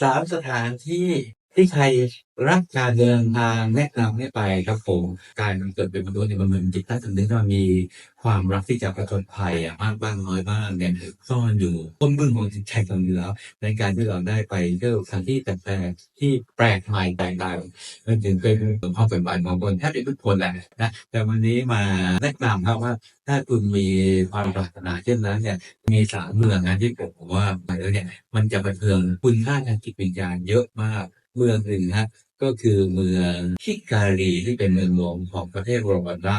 สามสถานที่ ที่ใครรักการเดินทางแนะนำให้ไปครับผมการเกิดเป็นมนุษย์เนี่ยมันเหมือนจิตใต้สำนึกที่มันมีความรักที่จะประจนภัยอะมากบ้างน้อยบ้างเนี่ยซ่อนอยู่ต้นบึ้งของจิตใจเราอยู่แล้วในการที่เราได้ไปเที่ยวสถานที่แปลกๆที่แปลกใหม่แตกต่างมันถึงเป็นความเป็นบ้านของคนแทบจะทุกคนแหละนะแต่วันนี้มาแนะนำครับว่า ถ้าคุณมีความปรารถนาเช่นนั้นเนี่ยมีสามเมืองนะที่ผมว่าไปแล้วเนี่ยมันจะบันเทิงคุณค่าทางจิตวิญญาณเยอะมาก เมืองหนึ่งฮะก็คือเมืองคิการีที่เป็นเมืองหลวงของประเทศโรวันดา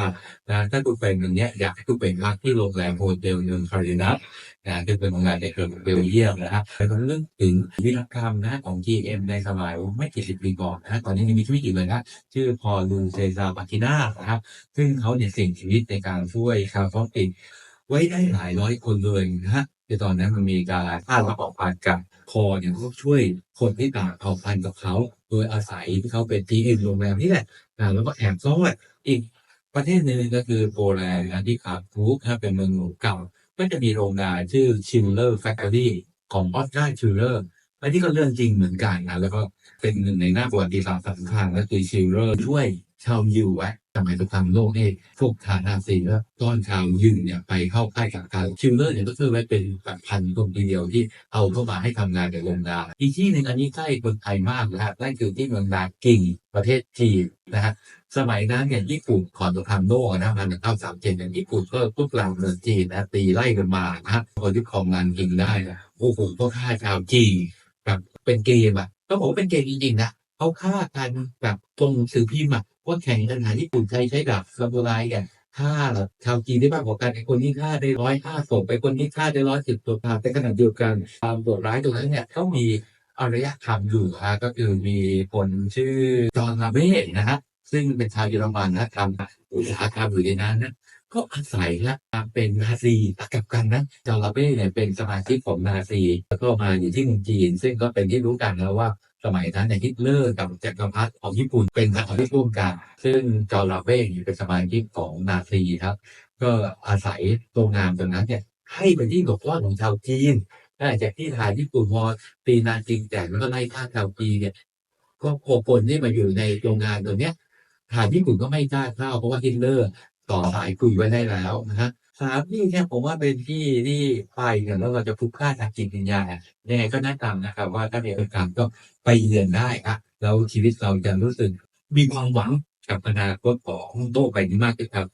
นะถ้าคุณไปเมืองนี้อยากให้คุณไปพักที่โรงแรมโฮเทลเมืองคารินัสนะที่เป็นโรงแรมในเครือเบลเยียมนะฮะแล้วก็เรื่องถึงวิรกรรมนะของ GM ในสมัยไม่กี่สิบปีก่อนนะตอนนี้มีชีวิตอยู่เลยนะชื่อพอลูเซซาปากินานะครับซึ่งเขาเนี่ยเสี่ยงชีวิตในการช่วยชาวท้องถิ่นไว้ได้หลายร้อยคนเลยนะฮะ ในตอนนั้นมันมีการฆ่าระบอบพันกับพอเนี่ยก็ช่วยคนที่ต่างเผ่าพันธุ์กับเขา โดยอาศัยที่เขาเป็นที่เอ็นโรงแรมนี่แหละนะแล้วก็แอบซ่อนอีกประเทศหนึ่งก็คือโปแลนด์นะที่ขาบรูกนะเป็นเมืองหลวงเก่า ก็จะมีโรงงานชื่อชิลเลอร์แฟคทอรี่ของออสการ์ชิลเลอร์อันนี้ก็เรื่องจริงเหมือนกันนะแล้วก็เป็นหนึ่งในหน้าประวัติศาสตร์สำคัญก็คือชิลเลอร์ช่วยชาวยิวไว้ สมัยสงครามโลกนี่พวกฐานาซีแล้วต้อนชาวยิวเนี่ยไปเข้าค่ายกักกันชิลเลอร์เนี่ยก็คือไว้เป็นแบบพันคนเดียวที่เอาเข้ามาให้ทำงานในโรงงานอีกที่หนึ่งอันนี้ใกล้คนไทยมากนะฮะนั่นคือที่เมืองนากิ่งประเทศจีนนะฮะสมัยนั้นเนี่ยญี่ปุ่นก่อนสงครามโลกนะมันเก้าสามเจ็ดเนี่ยญี่ปุ่นก็ทุกลางเมืองจีนนะตีไล่กันมานะฮะคนที่ครองงานกินได้นะโอ้โหก็ฆ่าชาวจีนแบบเป็นเกมอะก็บอกว่าเป็นเกมจริงๆนะเขาฆ่ากันแบบตรงหนังสือพิมพ์อะ ว่าแข่งกันหาญี่ปุ่นใช้ใช้ดาบซามูไรกันฆ่าหรอชาวจีนได้มากกว่ากันไอ้คนนี้ฆ่าได้ร้อยห้าศพไอ้คนนี้ฆ่าได้ร้อยสิบตัวตามแต่ขณะเดียวกันความโหดร้ายตรงนั้นเนี่ยก็มีอารยธรรมอยู่ฮะก็คือมีคนชื่อจอห์นลาเบ้นะฮะซึ่งเป็นชาวเยอรมันนะทำอุตสาหกรรมอยู่ในนั้นนะ ก็อาศัยนะเป็นนาซีกับกันนะจอร์ลาเบ้เนี่ยเป็นสมาชิกของนาซี แล้วก็มาอยู่ที่เมืองจีน ซึ่งก็เป็นที่รู้กันแล้วว่าสมัยนั้นเนี่ยฮิตเลอร์กับจักรพรรดิของญี่ปุ่นเป็นสหมิตรร่วมกัน ซึ่งจอร์ลาเบ้เนี่ยเป็นสมาชิกของนาซีครับ ก็อาศัยโรงงานตรงนั้นเนี่ยให้เป็นที่หลบซ่อนของชาวจีนจากที่ทหารญี่ปุ่นพอตีนาจีนแตกแล้วก็ไล่ฆ่าชาวจีนเนี่ยก็โคคนที่มาอยู่ในโรงงานตัวเนี้ยทหารญี่ปุ่นก็ไม่กล้าเข้าเพราะว่าฮิตเลอร์ ต่อสายคุยไว้ได้แล้วนะฮะสามที่เนี่ยผมว่าเป็นที่ที่ไปกันแล้วเราจะพุกค่าทางจิตวิญญาณยังไงก็แนะนำนะครับ ว่าถ้ามีโอกาสก็ไปเยือนได้ครับแล้วชีวิตเราจะรู้สึกมีความหวังกับอนาคตของโลกใบนี้มากขึ้นครับ